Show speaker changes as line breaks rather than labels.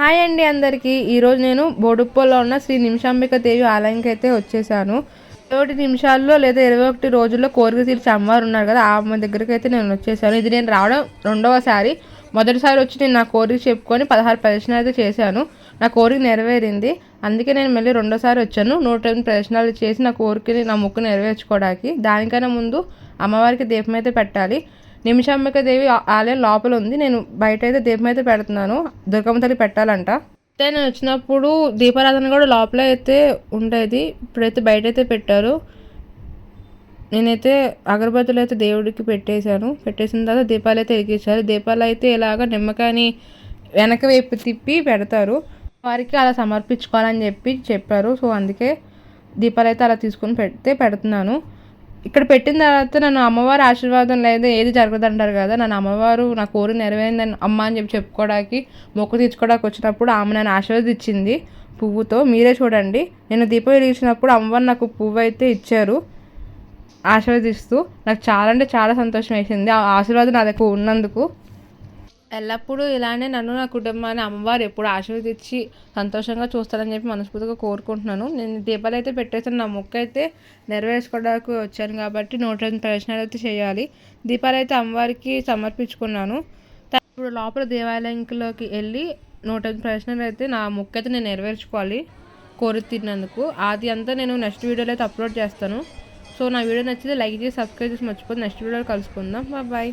Hi అండి అందరికీ. ఈరోజు నేను బోడుప్పల్లో ఉన్న శ్రీ నిమిషాంబిక దేవి ఆలయంకి అయితే వచ్చేసాను. ఇరవై నిమిషాల్లో లేదా ఇరవై ఒకటి రోజుల్లో కోరిక తీర్చి అమ్మవారు ఉన్నారు కదా ఆమె దగ్గరికి అయితే నేను వచ్చేసాను. ఇది నేను రావడం రెండవసారి. మొదటిసారి వచ్చి నేను నా కోరిక చెప్పుకొని పదహారు ప్రదర్శనలు అయితే చేశాను. నా కోరిక నెరవేరింది. అందుకే నేను మళ్ళీ రెండోసారి వచ్చాను. నూట ఎనిమిది ప్రదర్శనలు చేసి నా కోరికని నా ముక్కు నెరవేర్చుకోవడానికి. దానికన్నా ముందు అమ్మవారికి దీపం అయితే పెట్టాలి. నిమిషాంబిక దేవి ఆలయం లోపల ఉంది. నేను బయట అయితే దీపం అయితే పెడుతున్నాను. దుర్గమ్మ తల్లి పెట్టాలంట. అయితే నేను వచ్చినప్పుడు దీపారాధన కూడా లోపల అయితే ఉండేది. ఇప్పుడైతే బయట అయితే పెట్టారు. నేనైతే అగరబత్తులు అయితే దేవుడికి పెట్టేశాను. పెట్టేసిన తర్వాత దీపాలు అయితే ఎరిగించారు దీపాలు అయితే ఇలాగ నిమ్మకాయని వెనక వైపు తిప్పి పెడతారు. వారికి అలా సమర్పించుకోవాలని చెప్పి చెప్పారు. సో అందుకే దీపాలు అయితే అలా తీసుకొని పెడితే పెడుతున్నాను. ఇక్కడ పెట్టిన తర్వాత నన్ను అమ్మవారి ఆశీర్వాదం లేదా ఏది జరగదు అంటారు కదా. నన్ను అమ్మవారు నా కోరిక నెరవేరిందని అమ్మ అని చెప్పి చెప్పుకోవడానికి మొక్కు తీర్చుకోవడానికి వచ్చినప్పుడు ఆమె నన్ను ఆశీర్వదించింది పువ్వుతో. మీరే చూడండి. నేను దీపం వెలిగించినప్పుడు అమ్మవారు నాకు పువ్వు అయితే ఇచ్చారు ఆశీర్వదిస్తూ. నాకు చాలా అంటే చాలా సంతోషం వేసింది. ఆ ఆశీర్వాదం నా దగ్గర ఉన్నందుకు. ఎల్లప్పుడూ ఇలానే నన్ను నా కుటుంబాన్ని అమ్మవారు ఎప్పుడు ఆశీర్వదించి సంతోషంగా చూస్తారని చెప్పి మనస్ఫూర్తిగా కోరుకుంటున్నాను. నేను దీపాలు అయితే పెట్టేసాను నా మొక్క అయితే నెరవేర్చుకోవడానికి వచ్చాను కాబట్టి నూట ఎనిమిది ప్రదర్శనలు అయితే చేయాలి. దీపాలు అయితే అమ్మవారికి సమర్పించుకున్నాను. ఇప్పుడు లోపల దేవాలయంలోకి వెళ్ళి నూట ఎనిమిది ప్రదర్శనలు అయితే నా మొక్క అయితే నేను నెరవేర్చుకోవాలి కోరి తిన్నందుకు అది అంతా నేను నెక్స్ట్ వీడియోలో అయితే అప్లోడ్ చేస్తాను. సో నా వీడియో నచ్చితే లైక్ చేసి సబ్స్క్రైబ్ చేసి మర్చిపోతే నెక్స్ట్ వీడియోలో కలుసుకుందాం. బాయ్.